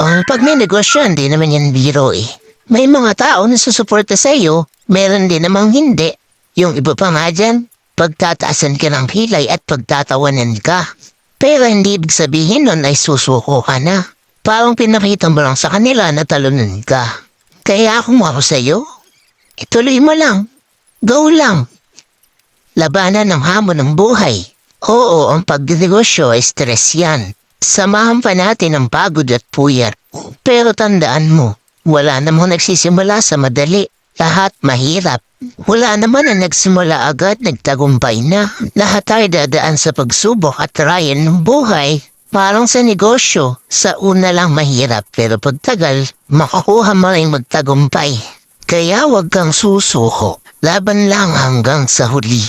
Oh, pag may negosyo, hindi naman yan biro eh. May mga tao na susuporta sa iyo, meron din namang hindi. Yung iba pa nga dyan, pagtataasan ka ng hilay at pagtatawanan ka. Pero hindi ibig sabihin nun ay susuko ka na. Parang pinakita mo lang sa kanila na talunan ka. Kaya kung ako sa iyo, ituloy mo lang. Go lang. Labanan ng hamon ng buhay. Oo, ang pagdinegosyo ay stress yan. Samahan pa natin ang pagod at puyat. Pero tandaan mo, wala namang nagsisimula sa madali. Lahat mahirap. Wala naman ang nagsimula agad, nagtagumpay na. Lahat tayo dadaan sa pagsubok at ryan ng buhay. Parang sa negosyo, sa una lang mahirap pero pagtagal, makakuha mo rin magtagumpay. Kaya wag kang susuko, laban lang hanggang sa huli.